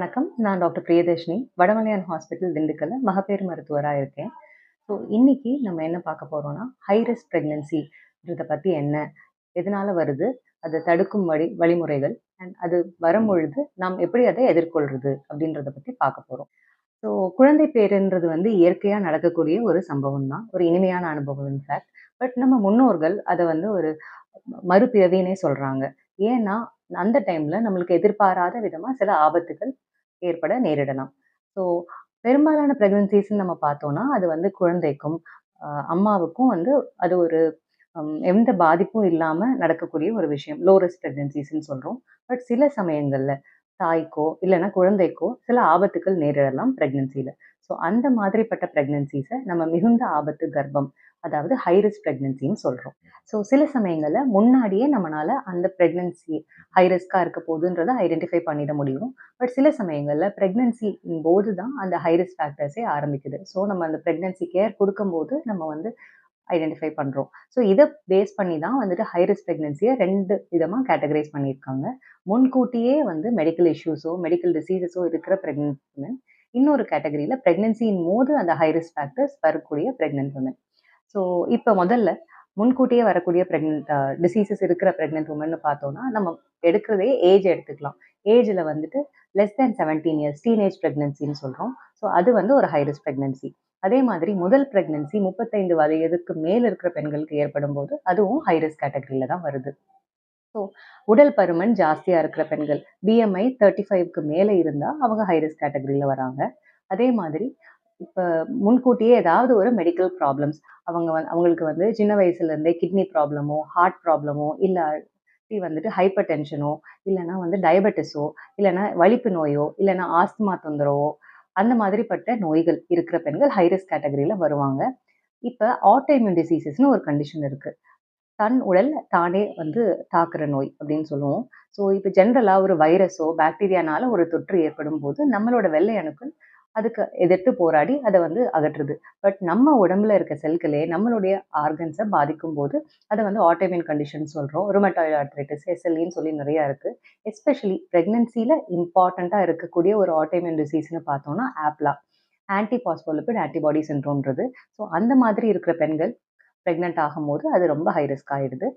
வணக்கம். நான் doctor Priyadarshini Vadamalayan hospital திண்டுக்கல்ல மகப்பேறு மருத்துவராக இருக்கேன். ஸோ இன்னைக்கு நம்ம என்ன பார்க்க போறோம்னா ஹைரஸ் ப்ரெக்னென்சின்றதை பற்றி என்ன எதனால வருது அதை தடுக்கும் வழி வழிமுறைகள் அண்ட் அது வரும்பொழுது நாம் எப்படி அதை எதிர்கொள்வது அப்படின்றத பற்றி பார்க்க போகிறோம் ஸோ குழந்தை பேருன்றது வந்து இயற்கையாக நடக்கக்கூடிய ஒரு சம்பவம் தான். ஒரு இனிமையான அனுபவம் இன்ஃபேக்ட் பட் நம்ம முன்னோர்கள் அதை வந்து ஒரு மறுபிறவினே சொல்கிறாங்க ஏன்னா அந்த டைமில் நம்மளுக்கு எதிர்பாராத விதமாக சில ஆபத்துகள் ஏற்பட நேரிடலாம். ஸோ பெரும்பாலான ப்ரெக்னன்சிஸ்ன்னு நம்ம பார்த்தோம்னா அது வந்து குழந்தைக்கும் ஆஹ் அம்மாவுக்கும் வந்து அது ஒரு எந்த பாதிப்பும் இல்லாமல் நடக்கக்கூடிய ஒரு விஷயம். லோ ரிஸ்க் ப்ரெக்னன்சிஸ்ன்னு சொல்கிறோம் பட் சில சமயங்களில் தாய்க்கோ இல்லைன்னா குழந்தைக்கோ சில ஆபத்துக்கள் நேரிடலாம் ப்ரெக்னன்சியில் ஸோ அந்த மாதிரிப்பட்ட ப்ரெக்னன்சிஸை நம்ம மிகுந்த ஆபத்து கர்ப்பம் அதாவது ஹைரிஸ்க் ரிஸ்க் சொல்கிறோம் ஸோ சில சமயங்களில் முன்னாடியே நம்மளால் அந்த ப்ரெக்னன்சி ஹை இருக்க போகுதுன்றதை ஐடென்டிஃபை பண்ணிட முடியும். பட் சில சமயங்களில் ப்ரெக்னன்சி போது தான் அந்த ஹைரிஸ்க் ஃபேக்டர்ஸே ஆரம்பிக்குது. ஸோ நம்ம அந்த ப்ரெக்னன்சி கேர் கொடுக்கும்போது நம்ம வந்து ஐடென்டிஃபை பண்ணுறோம் ஸோ இதை பேஸ் பண்ணி தான் வந்துட்டு ஹை ரிஸ்க் ப்ரெக்னென்சியை ரெண்டு விதமாக கேட்டகரைஸ் பண்ணியிருக்காங்க. முன்கூட்டியே வந்து மெடிக்கல் இஷ்யூஸோ மெடிக்கல் டிசீசஸோ இருக்கிற ப்ரெக்னென்ட் உமன் இன்னொரு கேட்டகரியில் ப்ரெக்னென்சியின் போது அந்த ஹை ரிஸ்க் ஃபேக்டர்ஸ் வரக்கூடிய ப்ரெக்னென்ட் உமன் ஸோ இப்போ முதல்ல முன்கூட்டியே வரக்கூடிய ப்ரெக்னென்ட் டிசீசஸ் இருக்கிற ப்ரெக்னென்ட் உமன் பார்த்தோம்னா நம்ம எடுக்கிறதே ஏஜ் எடுத்துக்கலாம். ஏஜில் வந்துட்டு less than seventeen years teenage ப்ரெக்னன்சின்னு சொல்கிறோம் ஸோ அது வந்து ஒரு ஹை ரிஸ்க் ப்ரெக்னன்சி அதே மாதிரி முதல் ப்ரெக்னன்சி முப்பத்தைந்து வயதுக்கு மேல் இருக்கிற பெண்களுக்கு ஏற்படும் போது அதுவும் ஹைரிஸ்க் கேட்டகரியில தான் வருது. ஸோ உடல் பருமன் ஜாஸ்தியாக இருக்கிற பெண்கள் பிஎம்ஐ தேர்ட்டி ஃபைவ்க்கு மேலே இருந்தால் அவங்க ஹைரிஸ்க் கேட்டகரியில் வராங்க. அதே மாதிரி இப்போ முன்கூட்டியே ஏதாவது ஒரு மெடிக்கல் ப்ராப்ளம்ஸ் அவங்க வந்து அவங்களுக்கு வந்து சின்ன வயசுலேருந்தே கிட்னி ப்ராப்ளமோ ஹார்ட் ப்ராப்ளமோ இல்லை வந்துட்டு ஹைப்பர் டென்ஷனோ இல்லைன்னா வந்து டயபெட்டிஸோ இல்லைனா வலிப்பு நோயோ இல்லைனா ஆஸ்துமா தொந்தரவோ அந்த மாதிரிப்பட்ட நோய்கள் இருக்கிற பெண்கள் ஹைரிஸ்க் கேட்டகரியில் வருவாங்க. இப்போ ஆட்டோமியூன் டிசீசஸ்னு ஒரு கண்டிஷன் இருக்குது தன் உடல் தானே வந்து தாக்குற நோய் அப்படின்னு சொல்லுவோம். ஸோ இப்போ ஜென்ரலாக ஒரு வைரஸோ பாக்டீரியானால ஒரு தொற்று ஏற்படும் போது நம்மளோட வெள்ளை அணுக்கள் அதுக்கு எதிர்த்து போராடி அதை வந்து அகற்றுது. பட் நம்ம உடம்புல இருக்க செல்களே நம்மளுடைய ஆர்கன்ஸை பாதிக்கும் போது அதை வந்து ஆட்டோமின் கண்டிஷன் சொல்கிறோம் ரொமட்டாய்டு ஆர்த்ரைட்டிஸ் எஸ்எல்இன்னு சொல்லி நிறையா இருக்குது எஸ்பெஷலி ப்ரெக்னென்சியில் இம்பார்ட்டண்ட்டாக இருக்கக்கூடிய ஒரு ஆட்டோமின் டிசீஸ்னு பார்த்தோம்னா ஆப்லா ஆன்டி பாஸ்போலிபிட் ஆன்டிபாடி சின்ட்ரோம்ன்றது ஸோ அந்த மாதிரி இருக்கிற பெண்கள் ப்ரெக்னென்ட் ஆகும்போது அது ரொம்ப ஹை ரிஸ்க் ஆகிடுது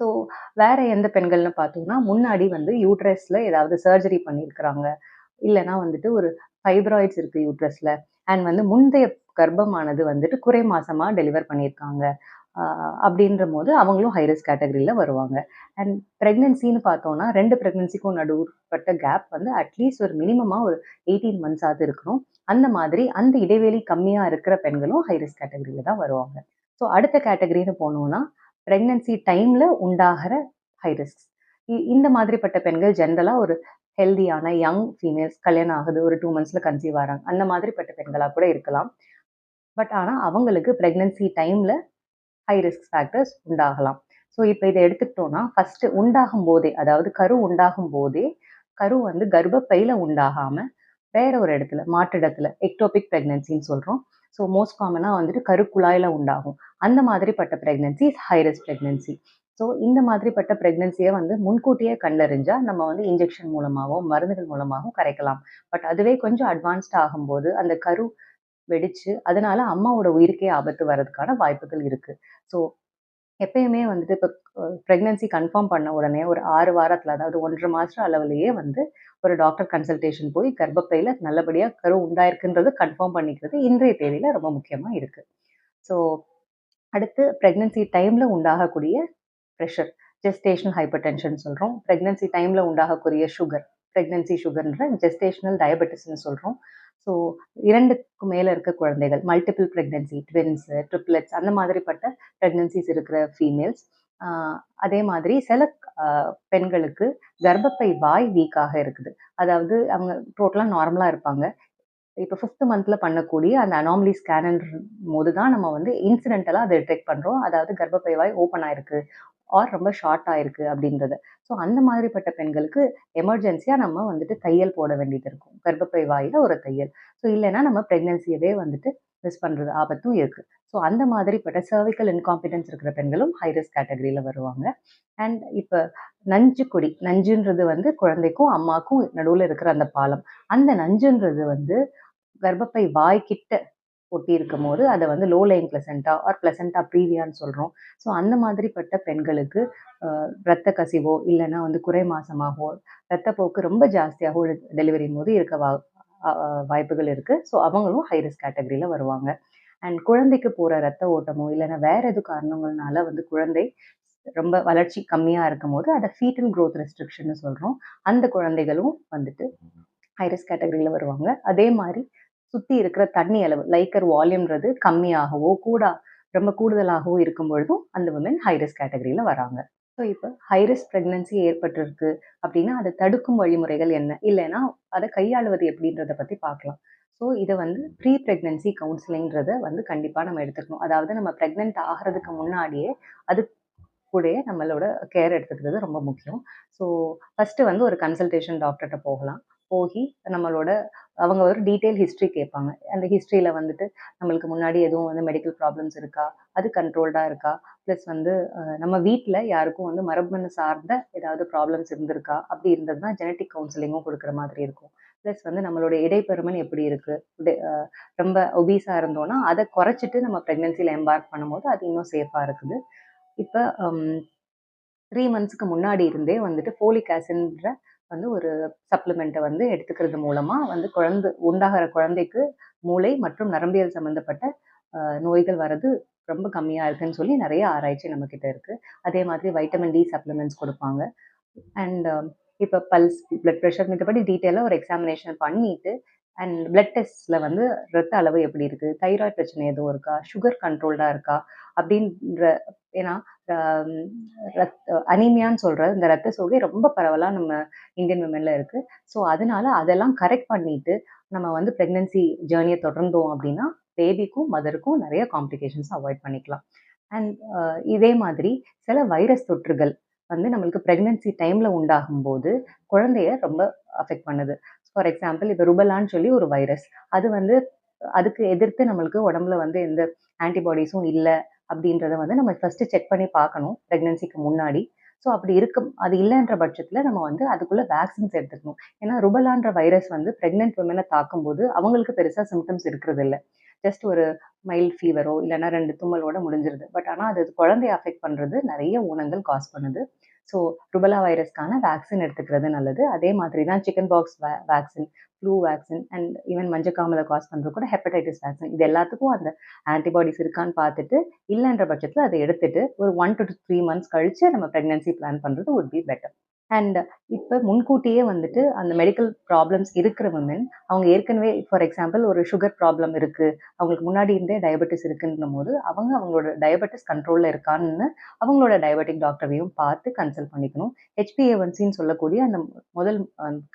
ஸோ வேற எந்த பெண்கள்னு பார்த்தோம்னா முன்னாடி வந்து யூட்ரஸில் ஏதாவது சர்ஜரி பண்ணியிருக்கிறாங்க. இல்லைன்னா வந்துட்டு ஒரு ஃபைப்ராய்ட்ஸ் இருக்கு யூட்ரஸில் அண்ட் வந்து முந்தைய கர்ப்பமானது வந்துட்டு குறை மாசமா டெலிவர் பண்ணியிருக்காங்க. அப்படின்ற போது அவங்களும் ஹைரஸ் கேட்டகரியில் வருவாங்க. அண்ட் ப்ரெக்னென்சின்னு பார்த்தோன்னா ரெண்டு ப்ரெக்னென்சிக்கும் நடுப்பட்ட கேப் வந்து அட்லீஸ்ட் ஒரு மினிமமாக ஒரு எயிட்டீன் மந்த்ஸாவது இருக்கணும். அந்த மாதிரி அந்த இடைவெளி கம்மியாக இருக்கிற பெண்களும் ஹைரஸ் கேட்டகரியில் தான் வருவாங்க. ஸோ அடுத்த கேட்டகரின்னு போனோம்னா ப்ரெக்னென்சி டைமில் உண்டாகிற ஹைரிஸ்க் இந்த மாதிரிப்பட்ட பெண்கள் ஜென்ரலாக ஒரு ஹெல்தியான யங் ஃபீமேல்ஸ் கல்யாணம் ஆகுது ஒரு டூ மந்த்ஸில் கன்சீவ் ஆகிறாங்க அந்த மாதிரிப்பட்ட பெண்களாக கூட இருக்கலாம். பட் ஆனால் அவங்களுக்கு ப்ரெக்னென்சி டைமில் ஹை ரிஸ்க் ஃபேக்டர்ஸ் உண்டாகலாம். ஸோ இப்போ இதை எடுத்துக்கிட்டோம்னா ஃபஸ்ட்டு உண்டாகும் போதே அதாவது கரு உண்டாகும் போதே கரு வந்து கர்ப்பப்பையில் உண்டாகாமல் வேற ஒரு இடத்துல மாற்றிடத்துல எக்டோபிக் ப்ரெக்னென்சின்னு சொல்கிறோம் ஸோ மோஸ்ட் காமனாக வந்துட்டு கருக்குழாயில் உண்டாகும். அந்த மாதிரிப்பட்ட pregnancy high risk pregnancy so இந்த மாதிரிப்பட்ட ப்ரெக்னென்சியை வந்து முன்கூட்டியே கண்டறிஞ்சால் நம்ம வந்து இன்ஜெக்ஷன் மூலமாகவும் மருந்துகள் மூலமாகவும் கரைக்கலாம். பட் அதுவே கொஞ்சம் அட்வான்ஸ்ட் ஆகும்போது அந்த கரு வெடிச்சு அதனால அம்மாவோட உயிருக்கே ஆபத்து வர்றதுக்கான வாய்ப்புகள் இருக்குது ஸோ எப்பயுமே வந்துட்டு இப்போ ப்ரெக்னென்சி கன்ஃபார்ம் பண்ண உடனே ஒரு ஆறு வாரத்தில் அதாவது ஒன்றரை மாதம் அளவுலேயே வந்து ஒரு டாக்டர் கன்சல்டேஷன் போய் கர்ப்பப்பையில் நல்லபடியாக கரு உண்டாயிருக்குன்றது கன்ஃபார்ம் பண்ணிக்கிறது இன்றைய தேதியில் ரொம்ப முக்கியமாக இருக்குது ஸோ அடுத்து ப்ரெக்னென்சி டைமில் உண்டாகக்கூடிய ப்ரெஷர் ஜெஸ்டேஷனல் ஹைப்பர் டென்ஷன் சொல்கிறோம் ப்ரெக்னென்சி டைமில் உண்டாகக்கூடிய சுகர் ப்ரெக்னென்சி சுகர்ன்ற ஜெஸ்டேஷனல் டயபெட்டிஸ்ன்னு சொல்கிறோம் ஸோ இரண்டுக்கு மேலே இருக்க குழந்தைகள் மல்டிபிள் ப்ரெக்னென்சி ட்வின்ஸு ட்ரிப்ளெட்ஸ் அந்த மாதிரிப்பட்ட ப்ரெக்னென்சிஸ் இருக்கிற ஃபீமேல்ஸ் அதே மாதிரி சில பெண்களுக்கு கர்ப்பப்பை வாய் வீக்காக இருக்குது. அதாவது அவங்க டோட்டலாக நார்மலாக இருப்பாங்க. இப்போ ஃபிஃப்த் மந்தில் பண்ணக்கூடிய அந்த அனாமலி ஸ்கேனுன்ற போது தான் நம்ம வந்து இன்சிடென்டலாக அதை டிடெக்ட் பண்ணுறோம் அதாவது கர்ப்பப்பை வாய் ஓப்பன் ஆயிருக்கு. ஆர் ரொம்ப ஷார்ட் ஆயிருக்கு அப்படின்றது. ஸோ அந்த மாதிரிப்பட்ட பெண்களுக்கு எமர்ஜென்சியாக நம்ம வந்துட்டு தையல் போட வேண்டியது இருக்கும். கர்ப்பப்பை வாயில் ஒரு தையல். ஸோ இல்லைன்னா நம்ம ப்ரெக்னென்சியவே வந்துட்டு மிஸ் பண்ணுறது ஆபத்தும் இருக்குது ஸோ அந்த மாதிரிப்பட்ட சர்விக்கல் இன்காம்பிடன்ஸ் இருக்கிற பெண்களும் ஹை ரிஸ்க் கேட்டகரியில் வருவாங்க. அண்ட் இப்போ நஞ்சு கொடி நஞ்சுன்றது வந்து குழந்தைக்கும் அம்மாக்கும் நடுவில் இருக்கிற அந்த பாலம். அந்த நஞ்சுன்றது வந்து கர்ப்பப்பை வாய்க்கிட்ட ஒட்டி இருக்கும் போது அதை வந்து low lying placenta or placenta ப்ரீவியான்னு சொல்கிறோம் ஸோ அந்த மாதிரிப்பட்ட பெண்களுக்கு ரத்த இரத்த கசிவோ இல்லைன்னா வந்து குறை மாசமாகவோ ரத்தப்போக்கு ரொம்ப ஜாஸ்தியாகவோ டெலிவரியின் போது இருக்க வா வாய்ப்புகள் இருக்குது ஸோ அவங்களும் ஹை ரிஸ்க் கேட்டகரியில் வருவாங்க. அண்ட் குழந்தைக்கு போகிற ரத்த ஓட்டமோ இல்லைன்னா வேற எது காரணங்கள்னால வந்து குழந்தை ரொம்ப வளர்ச்சி கம்மியாக இருக்கும் போது அதை ஃபீட்டல் க்ரோத் ரெஸ்ட்ரிக்ஷன்னு சொல்கிறோம் அந்த குழந்தைகளும் வந்துட்டு ஹைரிஸ்க் கேட்டகரியில் வருவாங்க. அதே மாதிரி சுற்றி இருக்கிற தண்ணி அளவு லைக்கர் வால்யூம்ன்றது கம்மியாகவோ கூட ரொம்ப கூடுதலாகவோ இருக்கும் பொழுதும் அந்த உமன் ஹைரிஸ்க் கேட்டகரியில் வராங்க. ஸோ இப்போ ஹைரிஸ்க் ப்ரெக்னன்சி ஏற்பட்டிருக்கு அப்படின்னா அதை தடுக்கும் வழிமுறைகள் என்ன? இல்லைன்னா அதை கையாளுவது எப்படின்றத பற்றி பார்க்கலாம். ஸோ இதை வந்து ப்ரீ ப்ரெக்னன்சி கவுன்சிலிங்கிறத வந்து கண்டிப்பாக நம்ம எடுத்துக்கணும். அதாவது நம்ம ப்ரெக்னென்ட் ஆகிறதுக்கு முன்னாடியே அது கூடயே நம்மளோட கேர் எடுத்துக்கிறது ரொம்ப முக்கியம். ஸோ ஃபஸ்ட்டு வந்து ஒரு கன்சல்டேஷன் டாக்டர்கிட்ட போகலாம். போய் நம்மளோட அவங்க ஒரு டீட்டெயில் ஹிஸ்ட்ரி கேட்பாங்க. அந்த ஹிஸ்ட்ரியில் வந்துட்டு நம்மளுக்கு முன்னாடி எதுவும் வந்து மெடிக்கல் ப்ராப்ளம்ஸ் இருக்கா? அது கண்ட்ரோல்டாக இருக்கா? ப்ளஸ் வந்து நம்ம வீட்டில் யாருக்கும் வந்து மரபணு சார்ந்த ஏதாவது ப்ராப்ளம்ஸ் இருந்திருக்கா? அப்படி இருந்ததுன்னா ஜெனட்டிக் கவுன்சிலிங்கும் கொடுக்குற மாதிரி இருக்கும். ப்ளஸ் வந்து நம்மளோட இடைப்பெருமன் எப்படி இருக்குது ரொம்ப ஒபீஸாக இருந்தோம்னா அதை குறைச்சிட்டு நம்ம ப்ரெக்னென்சியில் எம்பார்க் பண்ணும்போது அது இன்னும் சேஃபாக இருக்குது. இப்போ த்ரீ மந்த்ஸ்க்கு முன்னாடி இருந்தே வந்துட்டு ஃபோலிக் ஆசிட்ன்ற வந்து ஒரு சப்ளிமெண்ட்டை வந்து எடுத்துக்கிறது மூலமாக வந்து குழந்தை உண்டாகிற குழந்தைக்கு மூளை மற்றும் நரம்பியல் சம்மந்தப்பட்ட நோய்கள் வர்றது ரொம்ப கம்மியாக இருக்குன்னு சொல்லி நிறைய ஆராய்ச்சி நம்மக்கிட்ட இருக்குது அதே மாதிரி வைட்டமின் டி சப்ளிமெண்ட்ஸ் கொடுப்பாங்க. அண்ட் இப்போ பல்ஸ் பிளட் ப்ரெஷர் மத்தபடி டீட்டெயிலாக ஒரு எக்ஸாமினேஷன் பண்ணிட்டு அண்ட் பிளட் டெஸ்ட்டில் வந்து ரத்த அளவு எப்படி இருக்குது தைராய்டு பிரச்சனை எதுவும் இருக்கா? சுகர் கண்ட்ரோல்டாக இருக்கா? அப்படின்ற ஏன்னா ரத் அனிமியான்னு சொல்கிற இந்த ரத்த சோகை ரொம்ப பரவலாக நம்ம இந்தியன் விமனில் இருக்குது ஸோ அதனால அதெல்லாம் கரெக்ட் பண்ணிட்டு நம்ம வந்து ப்ரெக்னென்சி ஜேர்னியை தொடர்ந்தோம் அப்படின்னா பேபிக்கும் மதருக்கும் நிறைய காம்ப்ளிகேஷன்ஸ் அவாய்ட் பண்ணிக்கலாம். அண்ட் இதே மாதிரி சில வைரஸ் தொற்றுகள் வந்து நம்மளுக்கு ப்ரெக்னென்சி டைமில் உண்டாகும் போது குழந்தைய ரொம்ப அஃபெக்ட் பண்ணுது. ஃபார் எக்ஸாம்பிள் இப்போ ருபலான்னு சொல்லி ஒரு வைரஸ் அது வந்து அதுக்கு எதிர்த்து நம்மளுக்கு உடம்புல வந்து எந்த ஆன்டிபாடிஸும் இல்லை அப்படின்றத வந்து நம்ம ஃபஸ்ட்டு செக் பண்ணி பார்க்கணும் ப்ரெக்னென்சிக்கு முன்னாடி. ஸோ அப்படி இருக்கும் அது இல்லைன்ற பட்சத்தில் நம்ம வந்து அதுக்குள்ளே வேக்சின்ஸ் எடுத்துக்கணும். ஏன்னா ருபலான்ற வைரஸ் வந்து ப்ரெக்னென்ட் உமனை தாக்கும்போது அவங்களுக்கு பெருசாக சிம்டம்ஸ் இருக்கிறது இல்லை ஜஸ்ட் ஒரு மைல்ட் ஃபீவரோ இல்லைன்னா ரெண்டு தும்மலோட முடிஞ்சிருது. பட் ஆனால் அது குழந்தைய அஃபெக்ட் பண்ணுறது நிறைய ஊனங்கள் காஸ் பண்ணுது. ஸோ ருபலா வைரஸ்க்கான வேக்சின் எடுத்துக்கிறது நல்லது. அதே மாதிரி தான் chicken pox vaccine flu vaccine and even மஞ்சக்காமலை cause பண்ணுறது கூட ஹெப்படைட்டிஸ் வேக்சின் இது எல்லாத்துக்கும் அந்த ஆன்டிபாடிஸ் இருக்கான்னு பார்த்துட்டு இல்லைன்ற பட்சத்தில் அதை எடுத்துட்டு ஒரு ஒன் டு த்ரீ மந்த்ஸ் கழிச்சு நம்ம ப்ரெக்னன்சி பிளான் பண்ணுறது உட் பி பெட்டர் அண்ட் இப்போ முன்கூட்டியே வந்துட்டு அந்த மெடிக்கல் ப்ராப்ளம்ஸ் இருக்கிற உமன் அவங்க ஏற்கனவே ஃபார் எக்ஸாம்பிள் ஒரு சுகர் ப்ராப்ளம் இருக்குது அவங்களுக்கு முன்னாடி இருந்தே டயபெட்டிஸ் இருக்குன்ற போது அவங்க அவங்களோட டயபெட்டிஸ் கண்ட்ரோலில் இருக்கான்னு அவங்களோட டயபெட்டிக் டாக்டரையும் பார்த்து கன்சல்ட் பண்ணிக்கணும். ஹெச்பிஏவன்சின்னு சொல்லக்கூடிய அந்த முதல்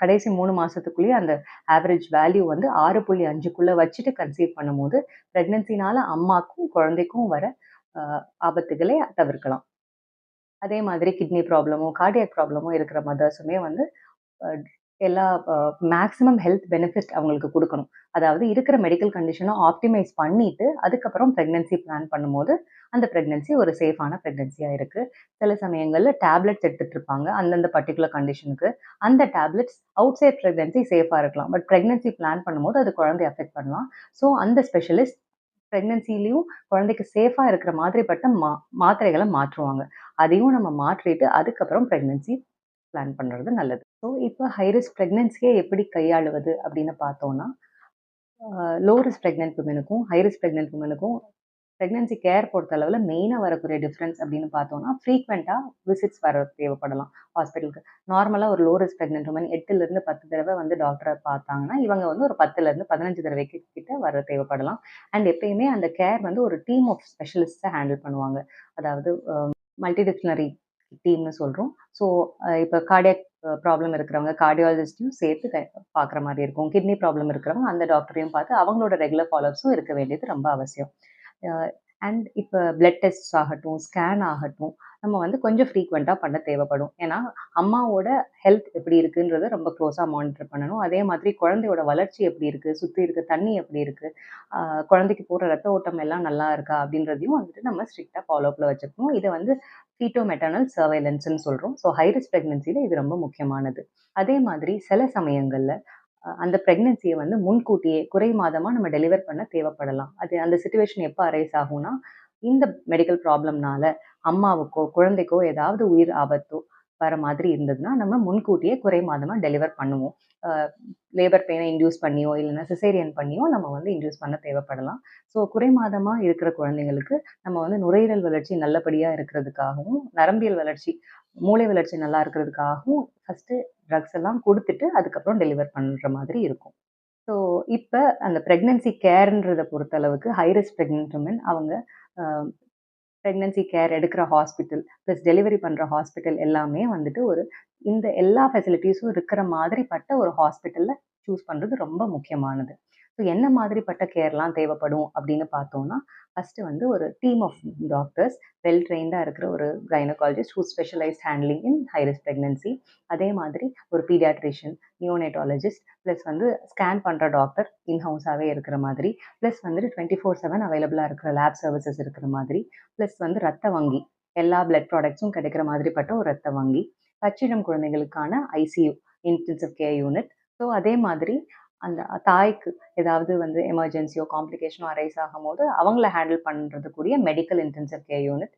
கடைசி மூணு மாதத்துக்குள்ளேயே அந்த ஆவரேஜ் வேல்யூ வந்து ஆறு புள்ளி அஞ்சுக்குள்ளே வச்சுட்டு கன்சீவ் பண்ணும்போது ப்ரெக்னென்சினால அம்மாக்கும் குழந்தைக்கும் வர ஆபத்துகளை தவிர்க்கலாம். அதே மாதிரி கிட்னி ப்ராப்ளமோ கார்டியாக் ப்ராப்ளமோ இருக்கிற மதர்ஸுமே வந்து எல்லா மேக்ஸிமம் ஹெல்த் பெனிஃபிட் அவங்களுக்கு கொடுக்கணும். அதாவது இருக்கிற மெடிக்கல் கண்டிஷனை ஆப்டிமைஸ் பண்ணிட்டு அதுக்கப்புறம் ப்ரெக்னென்சி பிளான் பண்ணும்போது அந்த ப்ரெக்னென்சி ஒரு சேஃபான ப்ரெக்னென்சியாக இருக்குது சில சமயங்களில் டேப்லெட்ஸ் எடுத்துகிட்டு இருப்பாங்க அந்தந்த பர்டிகுலர் கண்டிஷனுக்கு அந்த டேப்லெட்ஸ் அவுட் சைட் ப்ரெக்னென்சி சேஃபாக இருக்கலாம். பட் ப்ரெக்னென்சி பிளான் பண்ணும்போது அது குழந்தைய அஃபெக்ட் பண்ணலாம். ஸோ அந்த ஸ்பெஷலிஸ்ட் ப்ரெக்னன்சிலையும் குழந்தைக்கு சேஃபாக இருக்கிற மாதிரிப்பட்ட மா மாத்திரைகளை மாற்றுவாங்க. அதையும் நம்ம மாற்றிட்டு அதுக்கப்புறம் ப்ரெக்னென்சி பிளான் பண்ணுறது நல்லது. ஸோ இப்போ ஹைரிஸ்க் ப்ரெக்னென்சியை எப்படி கையாளுவது அப்படின்னு பார்த்தோன்னா லோ ரிஸ்க் ப்ரெக்னென்ட் உமனுக்கும் ஹைரிஸ்க் ப்ரெக்னென்ட் உமனுக்கும் ப்ரெக்னன்சி கேர் பொறுத்த அளவில் மெயினாக வரக்கூடிய டிஃப்ரென்ஸ் அப்படின்னு பார்த்தோம்னா ஃப்ரீக்வெண்ட்டாக விசிட்ஸ் வர தேவைப்படலாம். ஹாஸ்பிட்டலுக்கு நார்மலாக ஒரு லோ ரிஸ்க் ப்ரெக்னென்ட் உமன் எட்டுலேருந்து பத்து தடவை வந்து டாக்டரை பார்த்தாங்கன்னா இவங்க வந்து ஒரு பத்துலேருந்து பதினஞ்சு தடவைக்கு கிட்ட வர தேவைப்படலாம். அண்ட் எப்பயுமே அந்த கேர் வந்து ஒரு டீம் ஆஃப் ஸ்பெஷலிஸ்ட்டை ஹேண்டில் பண்ணுவாங்க. அதாவது மல்டிடிக்ஷனரி டீம்னு சொல்கிறோம் ஸோ இப்போ கார்டியாக் ப்ராப்ளம் இருக்கிறவங்க கார்டியாலஜிஸ்ட்டையும் சேர்த்து பார்க்குற மாதிரி இருக்கும். கிட்னி ப்ராப்ளம் இருக்கிறவங்க அந்த டாக்டரையும் பார்த்து அவங்களோட ரெகுலர் ஃபாலோஅப்ஸும் இருக்க வேண்டியது ரொம்ப அவசியம். அண்ட் இப்போ பிளட் டெஸ்ட் ஆகட்டும் ஸ்கேன் ஆகட்டும் நம்ம வந்து கொஞ்சம் ஃப்ரீக்வெண்ட்டாக பண்ண தேவைப்படும். ஏன்னா அம்மாவோட ஹெல்த் எப்படி இருக்குன்றத ரொம்ப க்ளோஸாக மானிட்டர் பண்ணணும். அதே மாதிரி குழந்தையோட வளர்ச்சி எப்படி இருக்குது சுற்றி இருக்க தண்ணி எப்படி இருக்குது குழந்தைக்கு போகிற ரத்த ஓட்டம் எல்லாம் நல்லா இருக்கா அப்படின்றதையும் வந்துட்டு நம்ம ஸ்ட்ரிக்டாக ஃபாலோப்பில் வச்சுக்கணும். இதை வந்து ஃபீட்டோ மெட்டர்னல் சர்வைலன்ஸ்னு சொல்கிறோம் ஸோ ஹைரிஸ்க் ப்ரெக்னென்சியில் இது ரொம்ப முக்கியமானது. அதே மாதிரி சில சமயங்களில் அந்த ப்ரெக்னென்சியை வந்து முன்கூட்டியே குறை மாதமாக நம்ம டெலிவர் பண்ண தேவைப்படலாம். அது அந்த சுச்சுவேஷன் எப்போ அரைஸ் ஆகும்னா இந்த மெடிக்கல் ப்ராப்ளம்னால அம்மாவுக்கோ குழந்தைக்கோ ஏதாவது உயிர் ஆபத்தோ வர மாதிரி இருந்ததுன்னா நம்ம முன்கூட்டியே குறை மாதமாக டெலிவர் பண்ணுவோம். லேபர் பெயினை இன்டியூஸ் பண்ணியோ இல்லைன்னா சிசேரியன் பண்ணியோ நம்ம வந்து இன்டியூஸ் பண்ண தேவைப்படலாம். ஸோ குறை மாதமாக இருக்கிற குழந்தைங்களுக்கு நம்ம வந்து நுரையீரல் வளர்ச்சி நல்லபடியாக இருக்கிறதுக்காகவும் நரம்பியல் வளர்ச்சி மூளை வளர்ச்சி நல்லா இருக்கிறதுக்காகவும் ஃபஸ்ட்டு ட்ரக்ஸ் எல்லாம் கொடுத்துட்டு அதுக்கப்புறம் டெலிவர் பண்ணுற மாதிரி இருக்கும். ஸோ இப்போ அந்த ப்ரெக்னென்சி கேர்ன்றதை பொறுத்தளவுக்கு ஹைரிஸ்க் ப்ரெக்னென்ட் உமன் அவங்க ப்ரெக்னன்சி கேர் எடுக்கிற ஹாஸ்பிட்டல் ப்ளஸ் டெலிவரி பண்ணுற ஹாஸ்பிட்டல் எல்லாமே வந்துட்டு ஒரு இந்த எல்லா ஃபெசிலிட்டிஸும் இருக்கிற மாதிரிப்பட்ட ஒரு ஹாஸ்பிட்டலில் சூஸ் பண்ணுறது ரொம்ப முக்கியமானது. ஸோ என்ன மாதிரிப்பட்ட கேர்லாம் தேவைப்படும் அப்படின்னு பார்த்தோம்னா ஃபஸ்ட்டு வந்து ஒரு டீம் ஆஃப் டாக்டர்ஸ் வெல் ட்ரெயின்டாக இருக்கிற ஒரு gynaecologist who specialised handling in high risk pregnancy அதே மாதிரி ஒரு பீடியாட்ரிஷியன் நியோனேட்டாலஜிஸ்ட் ப்ளஸ் வந்து ஸ்கேன் பண்ணுற டாக்டர் இன்ஹவுஸாகவே இருக்கிற மாதிரி ப்ளஸ் வந்துட்டு டுவெண்ட்டி ஃபோர் செவன் அவைலபிளாக இருக்கிற லேப் சர்வீசஸ் இருக்கிற மாதிரி ப்ளஸ் வந்து ரத்த வங்கி எல்லா பிளட் ப்ராடக்ட்ஸும் கிடைக்கிற மாதிரிப்பட்ட ஒரு ரத்த வங்கி பச்சிடம் குழந்தைகளுக்கான ICU intensive care unit so அதே மாதிரி அந்த தாய்க்கு ஏதாவது வந்து எமர்ஜென்சியோ காம்ப்ளிகேஷனோ அரைஸ் ஆகும்போது அவங்கள handle பண்ணுறதுக்குரிய medical intensive care unit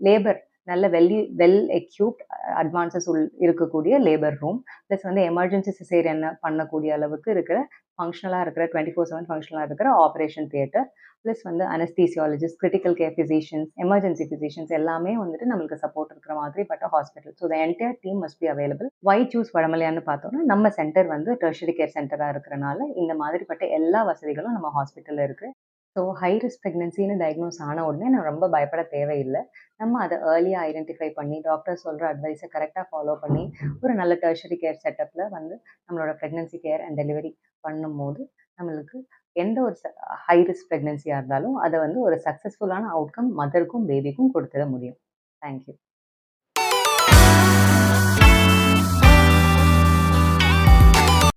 labour நல்ல வெல்லி வெல் எக்யூப்ட் அட்வான்சஸ் உள் இருக்கக்கூடிய லேபர் ரூம் ப்ளஸ் வந்து எமர்ஜென்சி சிசேரியன் பண்ணக்கூடிய அளவுக்கு இருக்கிற ஃபங்க்ஷனலாக இருக்கிற டுவெண்ட்டி ஃபோர் செவன் ஃபங்க்ஷனலாக இருக்கிற ஆப்ரேஷன் தியேட்டர் ப்ளஸ் வந்து anaesthesiologist critical care physicians emergency physicians எல்லாமே வந்துட்டு நம்மளுக்கு சப்போர்ட் இருக்கிற மாதிரி பட்ட hospital so the entire team must be available why choose வடமலையான்னு பார்த்தோம்னா நம்ம சென்டர் வந்து டெர்ஷரி கேர் சென்டராக இருக்கிறனால இந்த மாதிரிப்பட்ட எல்லா வசதிகளும் நம்ம ஹாஸ்பிட்டலில் இருக்குது ஸோ ஹை ரிஸ்க் ப்ரெக்னென்சின்னு டயக்னோஸ் ஆன உடனே நான் ரொம்ப பயப்பட தேவையில்லை. நம்ம அதை ஏர்லியாக ஐடென்டிஃபை பண்ணி டாக்டர் சொல்கிற அட்வைஸை கரெக்டாக ஃபாலோ பண்ணி ஒரு நல்ல டெர்ஷரி கேர் செட்டப்பில் வந்து நம்மளோட ப்ரெக்னென்சி கேர் அண்ட் டெலிவரி பண்ணும்போது நம்மளுக்கு எந்த ஒரு ஹை ரிஸ்க் ப்ரெக்னென்சியாக இருந்தாலும் அதை வந்து ஒரு சக்ஸஸ்ஃபுல்லான அவுட்கம் மதருக்கும் பேபிக்கும் கொடுத்துட முடியும். தேங்க்யூ